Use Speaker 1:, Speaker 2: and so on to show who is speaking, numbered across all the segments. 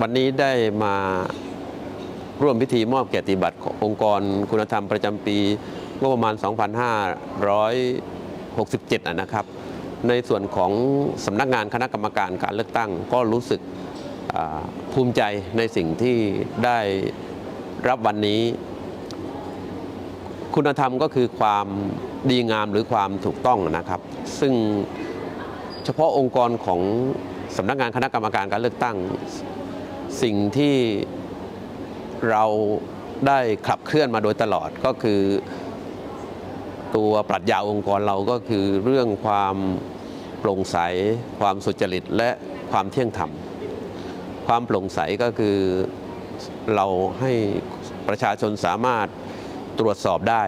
Speaker 1: วันนี้ได้มาร่วมพิธีมอบเกียรติบัตรขององค์กรคุณธรรมประจำปีงบประมาณ 2567อะนะครับ ในส่วนของสำนักงานคณะกรรมการการเลือกตั้ง ก็รู้สึกภูมิใจในสิ่งที่ได้รับวันนี้ คุณธรรมก็คือความดีงามหรือความถูกต้องนะครับ ซึ่งเฉพาะองค์กรของ สำนักงานคณะกรรมการการเลือกตั้ง สิ่งที่เราได้ขับเคลื่อนมาโดยตลอดก็คือ ตัวปรัชญาองค์กรเราก็คือเรื่องความโปร่งใส ความสุจริตและความเที่ยงธรรม ความโปร่งใสก็คือเราให้ประชาชนสามารถตรวจสอบได้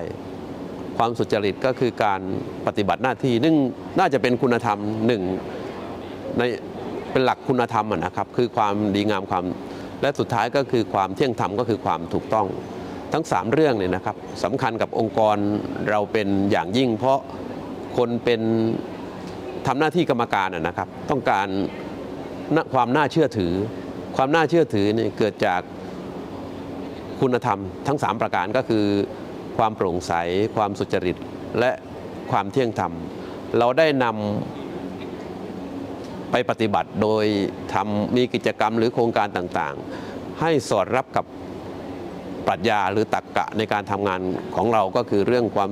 Speaker 1: ความสุจริตก็คือการปฏิบัติหน้าที่นึ่งน่าจะเป็นคุณธรรมหนึ่งใน เป็นหลักคุณธรรมนะครับ คือความดีงามความและสุดท้ายก็คือความเที่ยงธรรมก็คือความถูกต้อง ทั้ง 3 เรื่องเนี่ยนะครับสำคัญกับองค์กรเราเป็นอย่างยิ่ง เพราะคนเป็นทำหน้าที่กรรมการนะครับ ต้องการความน่าเชื่อถือ ความน่าเชื่อถือเนี่ยเกิดจากคุณธรรมทั้ง 3 ประการก็คือ ความโปร่งใส ความสุจริต และความเที่ยงธรรม เราได้นำ ไปปฏิบัติโดยทำมีกิจกรรมหรือโครงการต่างๆ ให้สอดรับกับปรัชญาหรือตรรกกะในการทำงานของเราก็คือเรื่องความ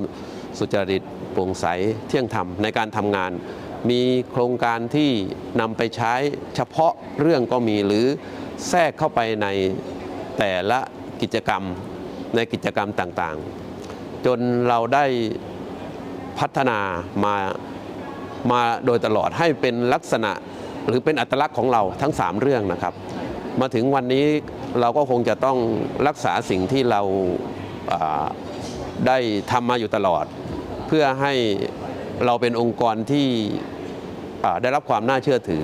Speaker 1: สุจริตโปร่งใสเที่ยงธรรมในการทำงาน มีโครงการที่นำไปใช้เฉพาะเรื่องก็มีหรือแทรกเข้าไปในแต่ละกิจกรรมในกิจกรรมต่างๆ จนเราได้พัฒนามา มาโดยตลอดให้เป็นลักษณะหรือเป็นอัตลักษณ์ของเราทั้ง 3 เรื่องนะครับ มาถึงวันนี้เราก็คงจะต้องรักษาสิ่งที่เราาได้ทำมาอยู่ตลอด เพื่อให้เราเป็นองค์กรที่ได้รับความน่าเชื่อถือ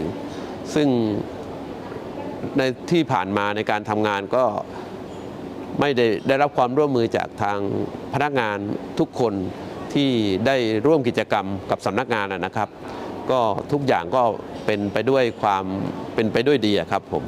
Speaker 1: ซึ่งในที่ผ่านมาในการทำงานก็ไม่ได้ได้รับความร่วมมือจากทางพนักงานทุกคน ที่ได้ร่วมกิจกรรมกับสำนักงานนะครับ ก็ทุกอย่างก็เป็นไปด้วยความเป็นไปด้วยดีครับผม